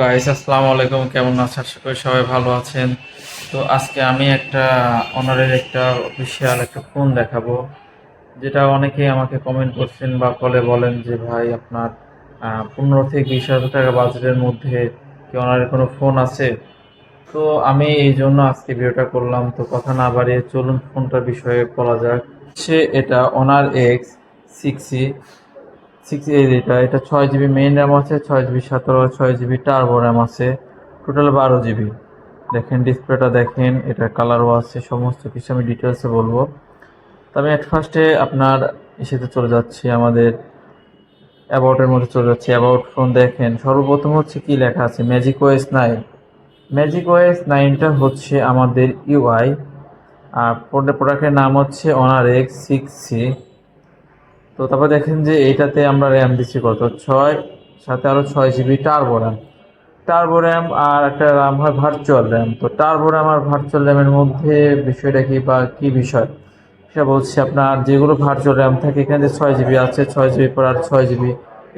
Guys আসসালামু আলাইকুম। কেমন আছেন আশা করি সবাই ভালো আছেন। তো আজকে আমি একটা অনারের একটা অফিসিয়াল একটা ফোন দেখাবো, যেটা অনেকেই আমাকে কমেন্ট করছেন বা কলে বলেন যে, ভাই, আপনার পনেরো থেকে বিশ হাজার টাকা বাজেটের মধ্যে কি অনারের কোনো ফোন আছে? তো আমি এই জন্য আজকে ভিডিওটা করলাম। তো কথা না বাড়িয়ে চলুন ফোনটার বিষয়ে বলা যাক। সে এটা অনার এক্স সিক্স সিক্স এটা এটা ছয় জিবি মেইন র্যাম আছে, ছয় জিবি সতেরো, ছয় জিবি টার্বো র্যাম আছে টোটাল বারো জিবি দেখেন ডিসপ্লেটা দেখেন, এটা কালারও আছে, সমস্ত কিছু আমি ডিটেলসে বলব। তো আমি ফার্স্টে আপনার ইসেতে চলে যাচ্ছি, আমাদের অ্যাবাউটের মধ্যে চলে যাচ্ছি অ্যাবাউট ফোন দেখেন। সর্বপ্রথম হচ্ছে কি লেখা আছে magic OS nine magic OS নাইনটা হচ্ছে আমাদের ইউআই আর প্রোডাক্টের নাম হচ্ছে অনার এক্স সিক্স সি তো তারপর দেখেন যে এইটাতে আমরা র্যাম দিচ্ছি কত? ছয়, সাথে আরও ছয় GB turbo RAM turbo RAM আর একটা র্যাম হয় ভার্চুয়াল র্যাম তো টার্বো র্যাম আর ভার্চুয়াল র্যামের মধ্যে বিষয়টা কি বা কি বিষয়? সেটা বলছি আপনার যেগুলো ভার্চুয়াল র্যাম থাকে, এখানে যে ছয় জিবি আছে, ছয় জিবি পর আর ছয় জিবি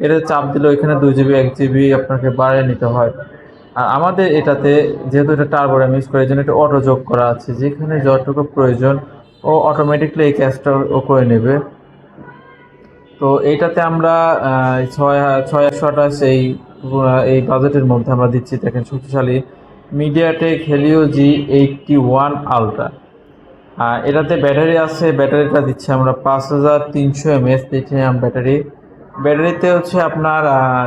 এটা চাপ দিলে এখানে দুই জিবি এক জিবি আপনাকে বাড়িয়ে নিতে হয়। আর আমাদের এটাতে যেহেতু এটা টার্বো র্যাম ইউজ করে এই জন্য এটা অটো যোগ করা আছে, যেখানে যতটুকু প্রয়োজন ও অটোমেটিকলি এই কাজটা ও করে নেবে। তো এইটাতে আমরা ছয় ছয় একশো আঠাশ এই এই বাজেটের মধ্যে আমরা দিচ্ছি। দেখেন শক্তিশালী MediaTek Helio G eighty one ultra এটাতে ব্যাটারি আছে, ব্যাটারিটা দিচ্ছি আমরা পাঁচ হাজার তিনশো এমএস লিথিয়াম ব্যাটারি। ব্যাটারিতে হচ্ছে আপনার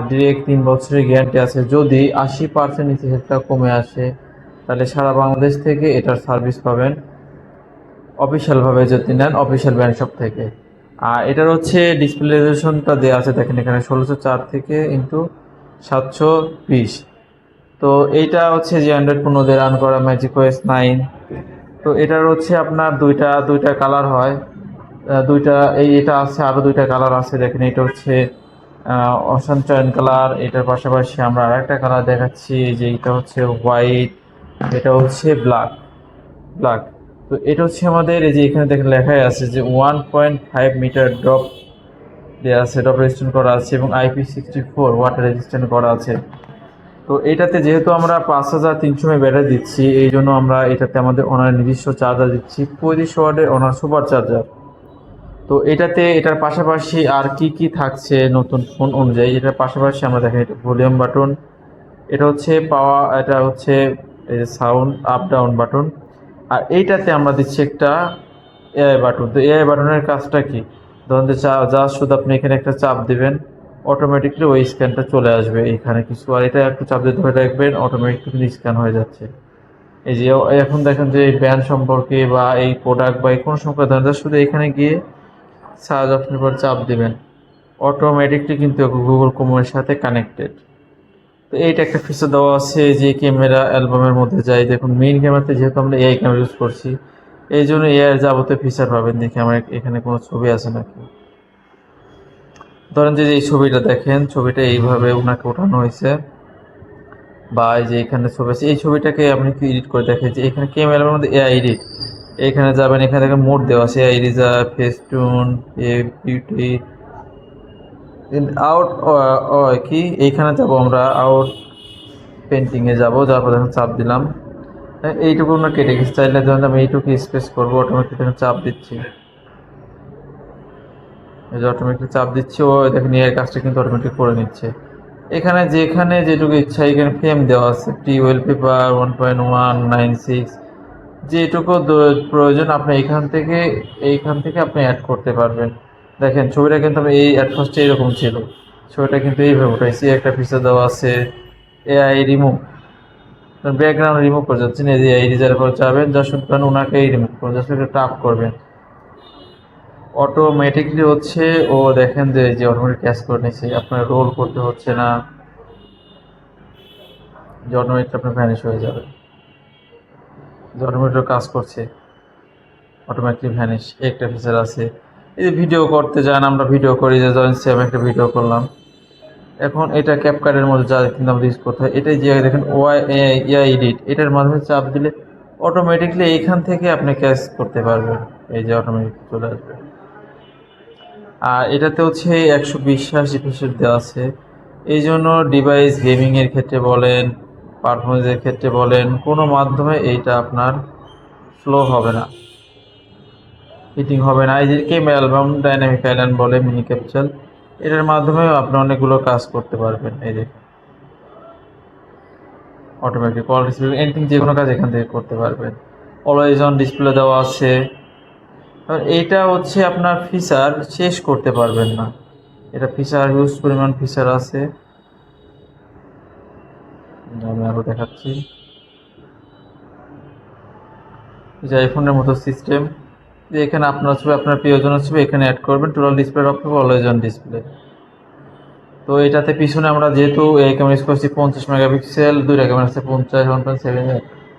ডিরেক্ট তিন বছরের গ্যারান্টি আছে। যদি আশি পার্সেন্ট ইথিহেলটা কমে আসে, তাহলে সারা বাংলাদেশ থেকে এটার সার্ভিস পাবেন। অফিসিয়ালভাবে যদি নেন অফিসিয়াল ব্র্যান্ড শপ থেকে। আর এটার হচ্ছে ডিসপ্লে রেজলিউশনটা দেওয়া আছে, দেখেন এখানে ষোলোশো চার থেকে ইন্টু সাতশো বিশ। তো এইটা হচ্ছে যে অ্যান্ড্রয়েড পনেরো দিয়ে রান করা ম্যাজিক ওয়েস নাইন তো এটার হচ্ছে আপনার দুইটা দুইটা কালার হয়। দুইটা, এই এটা আছে আরও দুইটা কালার আছে, দেখেন এটা হচ্ছে চয়ন কালার এটার পাশাপাশি আমরা আর একটা কালার দেখাচ্ছি, যে এটা হচ্ছে হোয়াইট এটা হচ্ছে ব্ল্যাক ব্ল্যাক তো এটা হচ্ছে আমাদের এই যে এখানে দেখেন লেখাই আছে যে one point five meter drop দেওয়া আছে ড্রপ রেজিস্ট্যান্ট করা আছে এবং IP sixty four water resistant করা আছে। তো এটাতে যেহেতু আমরা পাঁচ হাজার তিনশো এম ব্যাটারি দিচ্ছি, এই জন্য আমরা এটাতে আমাদের ওনার নিজস্ব চার্জার দিচ্ছি পঁয়ত্রিশ ওয়ার্ডের ওনার সুপার চার্জার তো এটাতে এটার পাশাপাশি আর কি কি থাকছে নতুন ফোন অনুযায়ী, এটার পাশাপাশি আমরা দেখেন এটা ভলিউম বাটন এটা হচ্ছে পাওয়া এটা হচ্ছে সাউন্ড আপ ডাউন বাটন আর এইটাতে আমরা দিচ্ছি একটা এআই বাটন তো এআই বাটনের কাজটা কি? ধরুন যে চা যা শুধু আপনি এখানে একটা চাপ দিবেন অটোমেটিকলি ওই স্ক্যানটা চলে আসবে এখানে কিছু। আর এটা একটু চাপ দিয়ে ধরে রাখবেন অটোমেটিকলি স্ক্যান হয়ে যাচ্ছে। এই যে এখন দেখেন যে এই ব্যান্ড সম্পর্কে বা এই প্রোডাক্ট বা এই কোনো সম্পর্কে ধরেন শুধু এখানে গিয়ে সার্চ অপশনের উপর চাপ দিবেন। অটোমেটিকলি কিন্তু গুগল ক্রোমের সাথে কানেক্টেড তো এইটা একটা ফিচার দেওয়া আছে যে ক্যামেরা অ্যালবামের মধ্যে যাই দেখুন মেইন ক্যামেরাতে যেহেতু আমরা এআই ক্যামেরা ইউজ করছি এই জন্য এআই যাবতীয় ফিচার পাবেন দেখি আমার এখানে কোনো ছবি আছে নাকি? ধরেন যে এই ছবিটা দেখেন, ছবিটা এইভাবে ওনাকে ওঠানো হয়েছে। বা এই যে এখানে ছবি আছে, এই ছবিটাকে আপনি কি এডিট করে দেখেন যে এখানে ক্যামেরার মধ্যে এআই এডিট এখানে যাবেন, এখানে দেখেন মোড দেওয়া আছে এআই রিজার ফেস্টুন এ বিউটি আউট কি? এইখানে যাব আমরা আউট পেন্টিংয়ে যাব, যার পর দেখেন চাপ দিলাম। এইটুকু আমরা কেটে গেছি। চাইলে ধরেন আমি এইটুকু স্পেস করব অটোমেটিক চাপ দিচ্ছি। এই যে অটোমেটিক চাপ দিচ্ছি, ও দেখেন এর কাজটা কিন্তু অটোমেটিক করে নিচ্ছে। এখানে যেখানে যেটুকু ইচ্ছা, এখানে ফ্রেম দেওয়া আছে। টি wallpaper one point one nine six যেটুকু প্রয়োজন আপনি এখান থেকে, এইখান থেকে আপনি অ্যাড করতে পারবেন। দেখেন, ছবিটা কিন্তু আমি এই অ্যাট ফার্স্টে এরকম ছিল। ছবিটা কিন্তু এইভাবে উঠাইছি, একটা ফিচার দেওয়া আছে এআই রিমুভ ব্যাকগ্রাউন্ড রিমুভ করে যাচ্ছেন, এই যে এই রিজার্ভ করে যাবেন, যা শুনবেন, ওনাকে এই রিমুভ করবেন জাস্ট একটা টাপ করবেন। অটোমেটিকলি হচ্ছে, ও দেখেন যে যে অটোমেটিক ক্যাশ করে নিচ্ছে আপনার রোল করতে হচ্ছে না। যে অটোমেটিক আপনার ভ্যানিশ হয়ে যাবে। যে অটোমেটিক কাজ করছে অটোমেটিক ভ্যানিশ একটা ফিচার আছে। এই যে ভিডিও করতে যান, আমরা ভিডিও করি যে ধরেন সেম একটা ভিডিও করলাম। এখন এটা ক্যাপকার্ডের মধ্যে যা কিন্তু আমাদের ইউজ করতে হয়, এটাই যে দেখেন ওয়াই ইয়া এডিট এটার মাধ্যমে চাপ দিলে অটোমেটিকলি এইখান থেকে আপনি ক্যাশ করতে পারবেন। এই যে অটোমেটিক চলে আসবে। আর এটাতে হচ্ছে একশো বিশ্বাস এপিসোড দেওয়া আছে। এই জন্য ডিভাইস গেমিংয়ের ক্ষেত্রে বলেন পারফরমেন্সের ক্ষেত্রে বলেন, কোনো মাধ্যমে এইটা আপনার স্লো হবে না। হিটিং হবে না। এই যে কেম অ্যালবাম ডাইনামিক আইল্যান্ড বলে মিনি ক্যাপচার এটার মাধ্যমেও আপনি অনেকগুলো কাজ করতে পারবেন। এই যে অটোমেটিক কল ডিসপ্লে এনিথিং যে কোনো কাজ এখান থেকে করতে পারবেন। অলওয়েজ অন ডিসপ্লে দেওয়া আছে। এইটা হচ্ছে আপনার ফিচার শেষ করতে পারবেন না। এটা ফিচার হিউজ পরিমাণ ফিচার আছে। আমি আরও দেখাচ্ছি। যে আইফোনের মতো সিস্টেম যে এখানে আপনার ছবি, আপনার প্রিয়জনের ছবি এখানে অ্যাড করবেন টোটাল ডিসপ্লে হবে অলওয়েজ অন ডিসপ্লে তো এটাতে পিছনে আমরা যেহেতু এই ক্যামেরা ইউজ করছি পঞ্চাশ মেগাপিক্সেল দুইটা ক্যামেরা আছে পঞ্চাশ ওয়ান পয়েন্ট সেভেন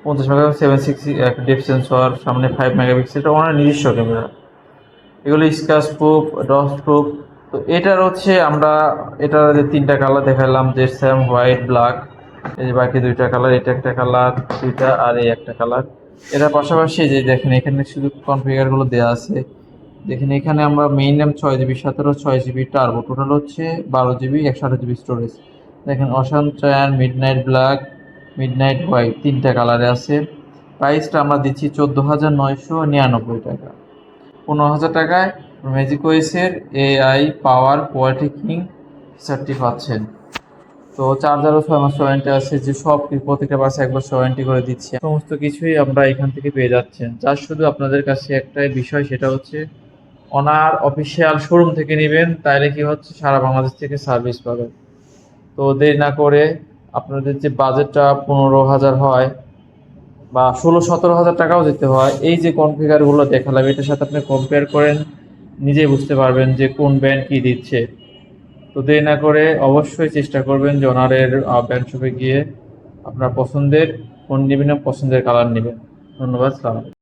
পঞ্চাশ megapixel seven six depth sensor সামনে ফাইভ মেগাপিক্সেল এটা ওনার নিজস্ব ক্যামেরা এগুলো স্ক্র্যাচ প্রুফ ডস প্রুফ তো এটার হচ্ছে আমরা, এটার যে তিনটা কালার দেখালাম, যে স্যাম হোয়াইট ব্ল্যাক এই যে বাকি দুইটা কালার এটা একটা কালার দুইটা আর এই একটা কালার এটার পাশাপাশি যে দেখেন, এখানে শুধু কনফিগারগুলো দেওয়া আছে। দেখেন, এখানে আমরা মেইন র্যাম ছয় জিবি সতেরো, ছয় জিবি টার্বো টোটাল হচ্ছে বারো জিবি একশো আঠাশ জিবি স্টোরেজ দেখেন ocean cyan midnight black midnight white তিনটা কালারে আছে। প্রাইসটা আমরা দিচ্ছি চোদ্দ হাজার নয়শো নিরানব্বই টাকা। পনেরো হাজার টাকায় ম্যাজিক ওয়েসের এআই পাওয়ার কোয়ালিটি কিং ফিচারটি পাচ্ছেন। তো চার্জারও ছয় মাস ওয়ারেন্টি আছে যে সব প্রত্যেকটা বাসে একবার ওয়ারেন্টি করে দিচ্ছে। সমস্ত কিছুই আমরা এখান থেকে পেয়ে যাচ্ছেন। যার শুধু আপনাদের কাছে একটাই বিষয়, সেটা হচ্ছে অনার অফিসিয়াল শোরুম থেকে নেবেন তাইলে কি হচ্ছে? সারা বাংলাদেশ থেকে সার্ভিস পাবেন। তো দেরি না করে আপনাদের যে বাজেটটা পনেরো হাজার হয় বা ষোলো সতেরো হাজার টাকাও দিতে হয়, এই যে কনফিগারগুলো দেখালাম, এটার সাথে আপনি কম্পেয়ার করেন, নিজেই বুঝতে পারবেন যে কোন ব্যান্ড কি দিচ্ছে। তো দেরি না করে অবশ্যই চেষ্টা করবেন যে ওনারের ব্যান্ড শপে গিয়ে আপনার পছন্দের ফোন নেবেন পছন্দের কালার নেবেন। ধন্যবাদ, সালাম।